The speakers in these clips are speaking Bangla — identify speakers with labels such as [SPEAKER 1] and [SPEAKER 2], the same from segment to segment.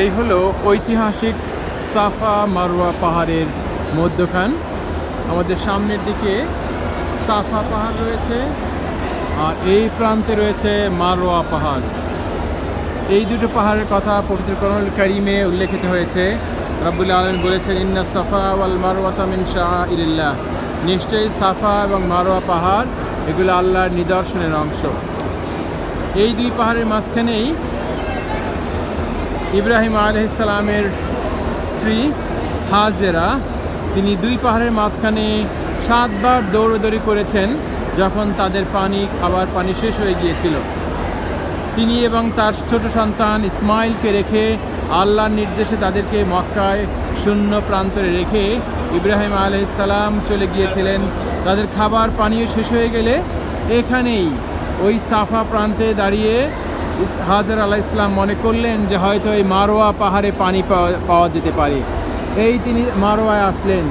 [SPEAKER 1] এই হলো ঐতিহাসিক সাফা মারোয়া পাহাড়ের মধ্যখান। আমাদের সামনের দিকে সাফা পাহাড় রয়েছে আর এই প্রান্তে রয়েছে মারোয়া পাহাড়। এই দুটো পাহাড়ের কথা পবিত্র করণুল কারিমে উল্লেখিত হয়েছে। রাব্বুল আলম বলেছেন, ইন্না সাফা ওয়াল তামিন শাহ শাআইরিল্লাহ। নিশ্চয়ই সাফা এবং মারোয়া পাহাড় এগুলো আল্লাহর নিদর্শনের অংশ। এই দুই পাহাড়ের মাঝখানেই ইব্রাহিম আলহিসাল্লামের স্ত্রী হাজেরা, তিনি দুই পাহাড়ের মাঝখানে সাতবার দৌড়দৌড়ি করেছেন যখন তাদের পানি, খাবার পানি শেষ হয়ে গিয়েছিল। তিনি এবং তার ছোট সন্তান ইসমাইলকে রেখে আল্লাহর নির্দেশে তাদেরকে মক্কায় শূন্য প্রান্তরে রেখে ইব্রাহিম আলাইসাল্লাম চলে গিয়েছিলেন। তাদের খাবার পানীয় শেষ হয়ে গেলে এখানেই ওই সাফা প্রান্তে দাঁড়িয়ে হাজার আলাহ ইসলাম মনে করলেন যে হয়তো এই মারোয়া পাহাড়ে পানি পাওয়া পাওয়া যেতে পারে। এই তিনি মারোয়ায় আসলেন।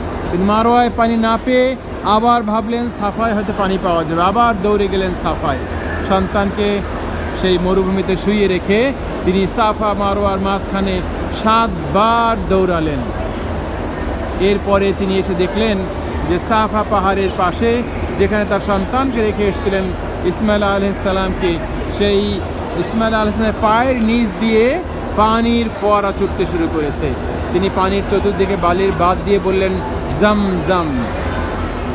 [SPEAKER 1] মারোয়ায় পানি না পেয়ে আবার ভাবলেন সাফায় হয়তো পানি পাওয়া যাবে। আবার দৌড়ে গেলেন সাফায়। সন্তানকে সেই মরুভূমিতে শুয়ে রেখে তিনি সাফা মারোয়ার মাঝখানে সাতবার দৌড়ালেন। এরপরে তিনি এসে দেখলেন যে সাফা পাহাড়ের পাশে যেখানে তার সন্তানকে রেখে এসেছিলেন ইসমাইল আলহিসাল্লামকে সেই ইসমাইল আলহিসের পায়ের নিচ দিয়ে পানির ফোয়ারা ছুটতে শুরু করেছে। তিনি পানির চতুর্দিকে বালির বাদ দিয়ে বললেন জম জম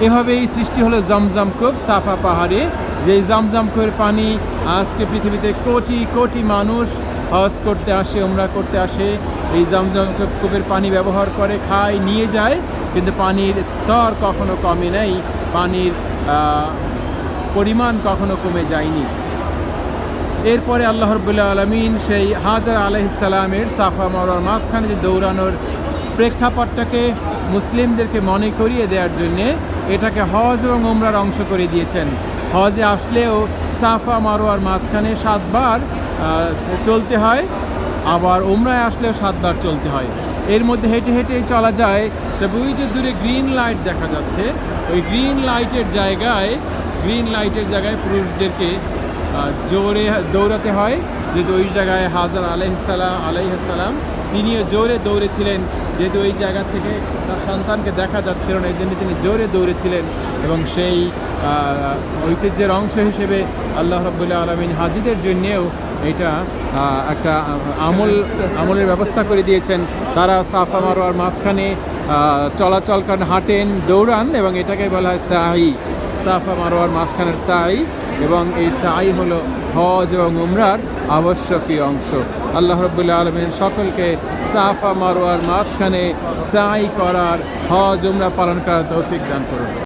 [SPEAKER 1] এভাবেই সৃষ্টি হলো জমজম কূপ সাফা পাহাড়ে। যে জমজম কূপের পানি আজকে পৃথিবীতে কোটি কোটি মানুষ হজ করতে আসে ওমরা করতে আসে, এই জমজম কূপ- কূপের পানি ব্যবহার করে, খায়, নিয়ে যায়, কিন্তু পানির স্তর কখনো কমে নেই, পানির পরিমাণ কখনো কমে যায়নি। এরপরে আল্লাহ রবুল্লা আলমিন সেই হাজার আলহিসাল্লামের সাফা মরার মাঝখানে যে দৌড়ানোর প্রেক্ষাপটটাকে মুসলিমদেরকে মনে করিয়ে দেওয়ার জন্যে এটাকে হজ এবং ওমরার অংশ করে দিয়েছেন। হজে আসলেও সাফা মারোয়ার মাঝখানে সাতবার চলতে হয়, আবার ওমরায় আসলেও সাতবার চলতে হয়। এর মধ্যে হেঁটে হেঁটেই চলা যায়। তবে ওই যে দূরে গ্রিন লাইট দেখা যাচ্ছে, ওই গ্রিন লাইটের জায়গায়, গ্রিন লাইটের জায়গায় পুরুষদেরকে জোরে দৌড়াতে হয়। যেহেতু ওই জায়গায় হাজার আলাইসালাম আলাইসালাম তিনিও জোরে দৌড়েছিলেন, যেহেতু ওই জায়গা থেকে তার সন্তানকে দেখা যাচ্ছিল না এই জন্য তিনি জোরে দৌড়েছিলেন এবং সেই ঐতিহ্যের অংশ হিসেবে আল্লাহ রব্বুল্লাহ আলমিন হাজিদের জন্যেও এটা একটা আমল, আমলের ব্যবস্থা করে দিয়েছেন। তারা সাফা মারোয়ার মাঝখানে চলাচল করেন, হাঁটেন, দৌড়ান এবং এটাকে বলা হয় সাহি সাফা মারোয়ার মাঝখানের সাই এবং এই সাই হলো হজ এবং উমরার আবশ্যকীয় অংশ। আল্লাহ রবুল্লা আলমের সকলকে সাফা মারোয়ার মাঝখানে সাই করার হজ, উমরা পালন করার তৌফিক দান করুন।